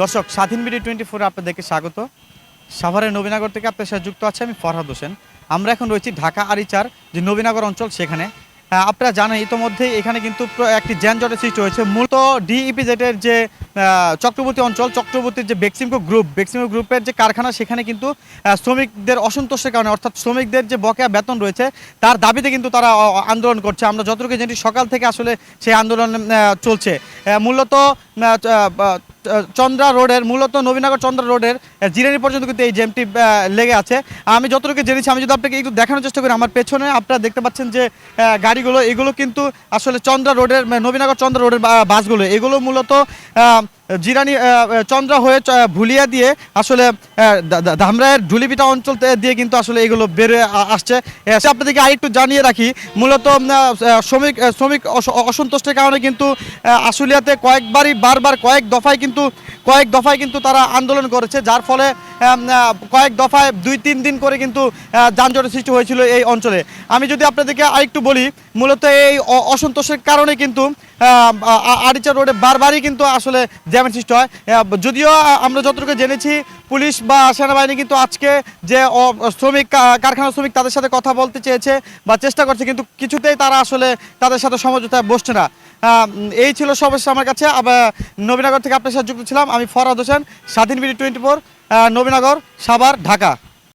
দর্শক, স্বাধীন BD twenty ফোরে আপনাদেরকে স্বাগত। সাভারের নবীনগর থেকে আপনার সাথে যুক্ত আছে আমি ফরহাদ হোসেন। আমরা এখন রয়েছি ঢাকা আরিচার, যে নবীনগর অঞ্চল সেখানে। আপনারা জানেন, ইতোমধ্যে এখানে কিন্তু একটি যানজটের সৃষ্টি হয়েছে। মূলত ডিইপিজেডের যে চক্রবর্তী অঞ্চল, চক্রবর্তীর যে বেক্সিমকো গ্রুপ বেক্সিমকো গ্রুপের যে কারখানা, সেখানে কিন্তু শ্রমিকদের অসন্তোষের কারণে, অর্থাৎ শ্রমিকদের যে বকেয়া বেতন রয়েছে, তার দাবিতে কিন্তু তারা আন্দোলন করছে। আমরা যতটুকু জানি সকাল থেকে আসলে সেই আন্দোলন চলছে। মূলত চন্দ্রা রোডের, মূলত নবীনগর চন্দ্রা রোডের জিরানি পর্যন্ত কিন্তু এই জ্যামটি লেগে আছে। আমি যতটুকু জেনেছি, আমি যদি আপনাকে একটু দেখানোর চেষ্টা করি, আমার পেছনে আপনারা দেখতে পাচ্ছেন যে গাড়িগুলো, এগুলো কিন্তু আসলে চন্দ্রা রোডের নবীনগর চন্দ্রা রোডের বাসগুলো। এগুলো মূলত জিরানি চন্দ্রা হয়ে ভুলিয়া দিয়ে আসলে ধামরায়ের ঢুলিপিটা অঞ্চল দিয়ে কিন্তু আসলে এগুলো বেরোয় আসছে। আপনাদেরকে আরেকটু জানিয়ে রাখি, মূলত শ্রমিক শ্রমিক অস- অসন্তুষ্টের কারণে কিন্তু আশুলিয়াতে কয়েকবারই, বারবার কয়েক দফায় কিন্তু কয়েক দফায় কিন্তু তারা আন্দোলন করেছে, যার ফলে কয়েক দফায় দুই তিন দিন করে কিন্তু যানজটের সৃষ্টি হয়েছিল এই অঞ্চলে। আমি যদি আপনাদেরকে আরেকটু বলি, মূলত এই অসন্তোষের কারণে কিন্তু আরিচা রোডে বারবারই কিন্তু আসলে জ্যামের সৃষ্টি হয়। যদিও আমরা যতটুকু জেনেছি, পুলিশ বা সেনাবাহিনী কিন্তু আজকে যে শ্রমিক কারখানা শ্রমিক তাদের সাথে কথা বলতে চেয়েছে বা চেষ্টা করছে, কিন্তু কিছুতেই তারা আসলে তাদের সাথে সমঝোতায় বসছে না। এই ছিল সর্বশেষ আমার কাছে। আবার নবীনগর থেকে আপনার সাথে যুক্ত ছিলাম। আমি Farhad Hossain, Swadhin BD twenty four Nabinagar, Savar, Dhaka.